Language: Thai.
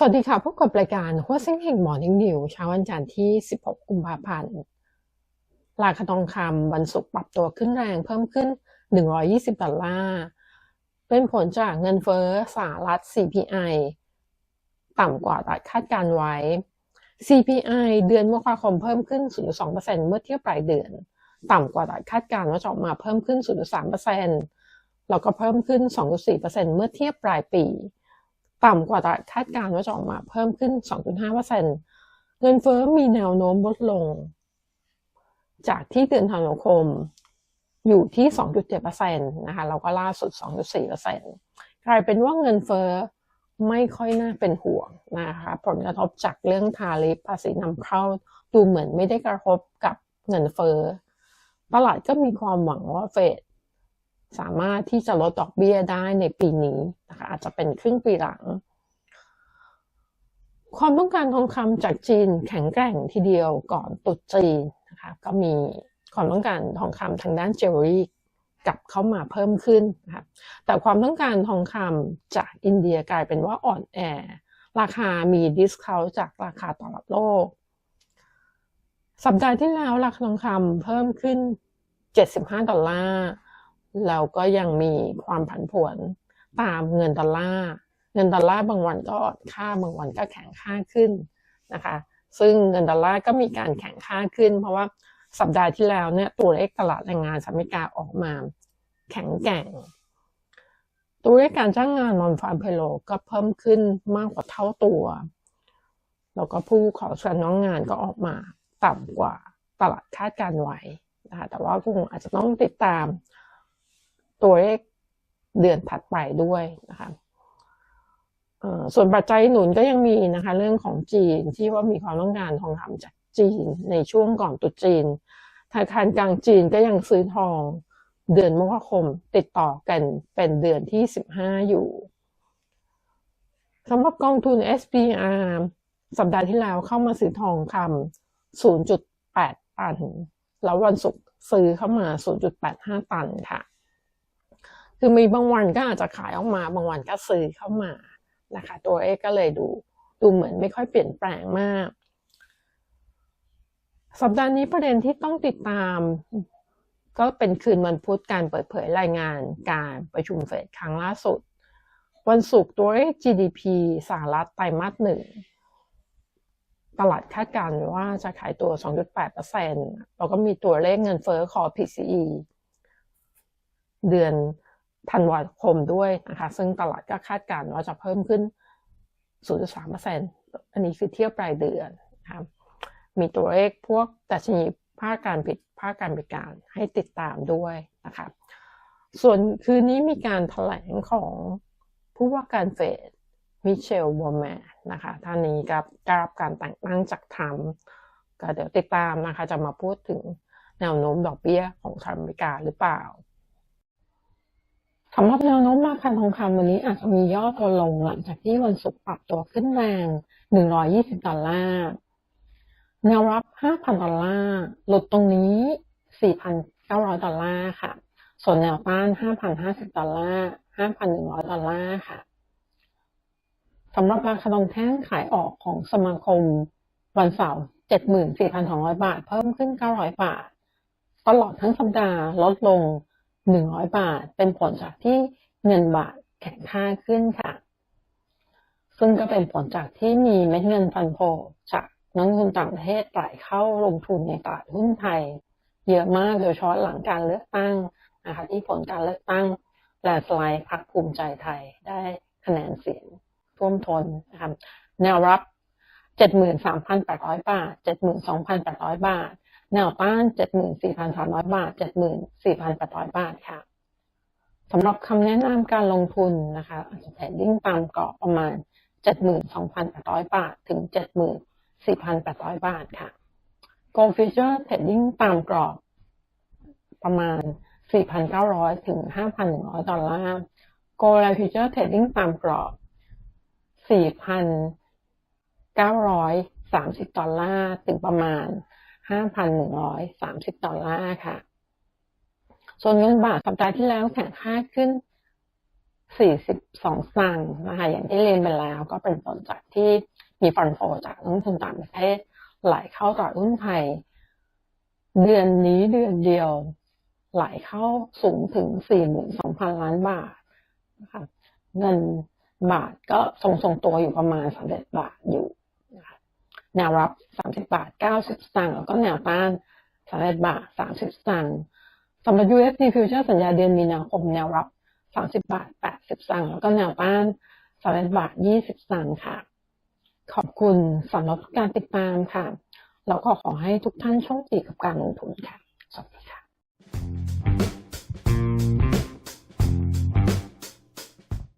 สวัสดีค่ะ พบกับรายการหัวเส้นแห่งหมอนิ่งนิวเช้าวันจันทร์ที่ 16 กุมภาพันธ์ ราคาทองคำวันศุกร์ปรับตัวขึ้นแรงเพิ่มขึ้น 120 ดอลลาร์ เป็นผลจากเงินเฟ้อสหรัฐ CPI ต่ำกว่าตลาดคาดการไว้ CPI เดือนมกราคมเพิ่มขึ้น 0.2%เมื่อเทียบปลายเดือน ต่ำกว่าตลาดคาดการว่าจะออกมาเพิ่มขึ้น 0.3%แล้วก็เพิ่มขึ้น 2.4%เมื่อเทียบปลายปี ต่ำกว่าตลาดคาดการณ์ว่าจะออกมาเพิ่มขึ้น 2.5%เงินเฟ้อมีแนวโน้มลดลง จากที่เดือนธันวาคมอยู่ที่ 2.7%นะคะแล้วก็ล่าสุด 2.4%กลายเป็นว่าเงินเฟ้อไม่ค่อยน่าเป็นห่วงนะคะ ผลกระทบจากเรื่องทาริปภาษีนำเข้าดูเหมือนไม่ได้กระทบกับเงินเฟ้อตลาดก็มีความหวังว่าเฟด สามารถที่จะลดดอกเบี้ยได้ในปีนี้นะคะอาจจะเป็นครึ่งปีหลัง ความต้องการทองคำจากจีนแข็งแกร่งทีเดียวก่อนตุดจีนนะคะก็มีความต้องการทองคำทางด้านเจเวลรี่กลับเข้ามาเพิ่มขึ้นนะคะแต่ความต้องการทองคำจากอินเดียกลายเป็นว่าอ่อนแอ ราคามีดิสคาวจากราคาตลาดโลก สัปดาห์ที่แล้วราคาทองคำเพิ่มขึ้น 75 ดอลลาร์ แล้วก็ยังมีความผันผวนตามเงินดอลลาร์เงินดอลลาร์บางวันก็อ่อนค่าบางวันก็แข็งค่าขึ้นนะคะซึ่งเงินดอลลาร์ก็มีการแข็งค่าขึ้น เพราะว่าสัปดาห์ที่แล้วเนี่ยตัวเลขตลาดแรงงานสหรัฐอเมริกาออกมา แข็งแกร่ง ตัวเลขการจ้างงานนอนฟาร์มเพโลก็เพิ่มขึ้นมากกว่าเท่าตัวแล้วก็ผู้ขอชิญน้องงานก็ออกมาต่ำกว่าตลาดคาดการไว้นะคะแต่ว่าคงอาจจะต้องติดตาม ตัวเลขเดือนถัดไปด้วยนะคะส่วนปัจจัยหนุนก็ยังมีนะคะ เรื่องของจีนที่ว่ามีความต้องการทองคำจากจีนในช่วงก่อนตุจีนธนาคารกลางจีนก็ยังซื้อทองเดือนมกราคมติดต่อกันเป็นเดือนที่ 15 อยู่สำหรับกองทุน SPR สัปดาห์ที่แล้วเข้ามาซื้อทองคำ0.8 ตัน แล้ววันศุกร์ซื้อเข้ามา 0.85 ตันค่ะ คือมีบางวันก็อาจจะขายออกมา บางวันก็ซื้อเข้ามานะคะ ตัวเอกก็เลยดูดูเหมือนไม่ค่อยเปลี่ยนแปลงมาก สัปดาห์นี้ประเด็นที่ต้องติดตาม ก็เป็นคืนวันพุธการเปิดเผยรายงานการประชุมเฟดครั้งล่าสุด วันศุกร์ตัวเลข GDP สหรัฐไตรมาสหนึ่งตลาดคาดการณ์ว่าจะขายตัว 2.8%แล้วก็มีตัวเลขเงินเฟ้อคอ PCE เดือน ธันวาคมด้วยนะคะ ซึ่งตลาดก็คาดการณ์ว่าจะเพิ่มขึ้น 0.3%อันนี้คือเทียบปลายเดือนนะครับมีตัวเลขพวกแต่ชนีภาคการผิดภาคการบริการให้ติดตามด้วยนะคะ ส่วนคืนนี้มีการถแถลงของผู้ว่าการเฟดมิเชลวอร์แมนนะคะท่านนี้กับกรับการแต่งตั้งจากทรัมป์ก็เดี๋ยวติดตามนะคะ จะมาพูดถึงแนวโน้มดอกเบี้ยของสหรัฐอเมริกาหรือเปล่า สำหรับแนวโน้มราคาทองคำวันนี้อาจจะมีย่อตัวลงหลังจากที่วันศุกร์ปรับตัวขึ้นแรง 120 ดอลลาร์ แนวรับ 5,000 ดอลลาร์ หลุดตรงนี้ 4,900 ดอลลาร์ค่ะ ส่วนแนวต้าน 5,050 ดอลลาร์ 5,100 ดอลลาร์ค่ะสำหรับราคาทองแท่งขายออกของสมาคม วันเสาร์74,200 บาท เพิ่มขึ้น 900 บาท ตลอดทั้งสัปดาห์ลดลง หนึ่งร้อยบาท เป็นผลจากที่เงินบาทแข็งค่าขึ้นค่ะ ซึ่งก็เป็นผลจากที่มีเม็ดเงินฟันโฟจากนักลงทุนต่างประเทศไหลเข้าลงทุนในตลาดหุ้นไทย เยอะมากโดยเฉพาะหลังการเลือกตั้งนะคะที่ผลการเลือกตั้งแลนสไลด์พักภูมิใจไทยได้คะแนนเสียงท่วมท้นนะคะแนวรับ 73,800 บาท 72,800 บาท แนวต้าน 74,300 บาท 74,800 บาทค่ะสำหรับคำแนะนำการลงทุนนะคะอาจจะเทรดดิ้งตามกรอบประมาณ 72,800 บาท ถึง 74,800 บาทค่ะ Gold Future Trading ตามกรอบประมาณ 4,900 ถึง 5,100 ดอลลาร์ Gold Future Trading ตามกรอบ 4,930 ดอลลาร์ ถึงประมาณ 5,130 ดอลลาร์ค่ะ ส่วนเงินบาทสัปดาห์ที่แล้วแข็งค่าขึ้น 42สตางค์นะคะอย่างที่เรียนไปแล้วก็เป็นผลจากที่มีฟันโฟจากนักทุนต่างประเทศไหลเข้าตลาดหุ้นไทย เดือนนี้เดือนเดียว ไหลเข้าสูงถึง 42,000 ล้านบาทนะคะเงินบาทก็ทรงๆตัวอยู่ประมาณ31บาทอยู่ แนวรับ 30 บาท 90 สตางค์แล้วก็แนวต้าน31บาท 30 สตางค์สำหรับ USD Future สัญญาเดือนมีนาคมแนวรับ 30 บาท 80 สตางค์แล้วก็แนวต้าน31บาท 20 สตางค์ค่ะ ขอบคุณสำหรับการติดตามค่ะ แล้วก็ขอให้ทุกท่านโชคดีกับการลงทุนค่ะสวัสดีค่ะ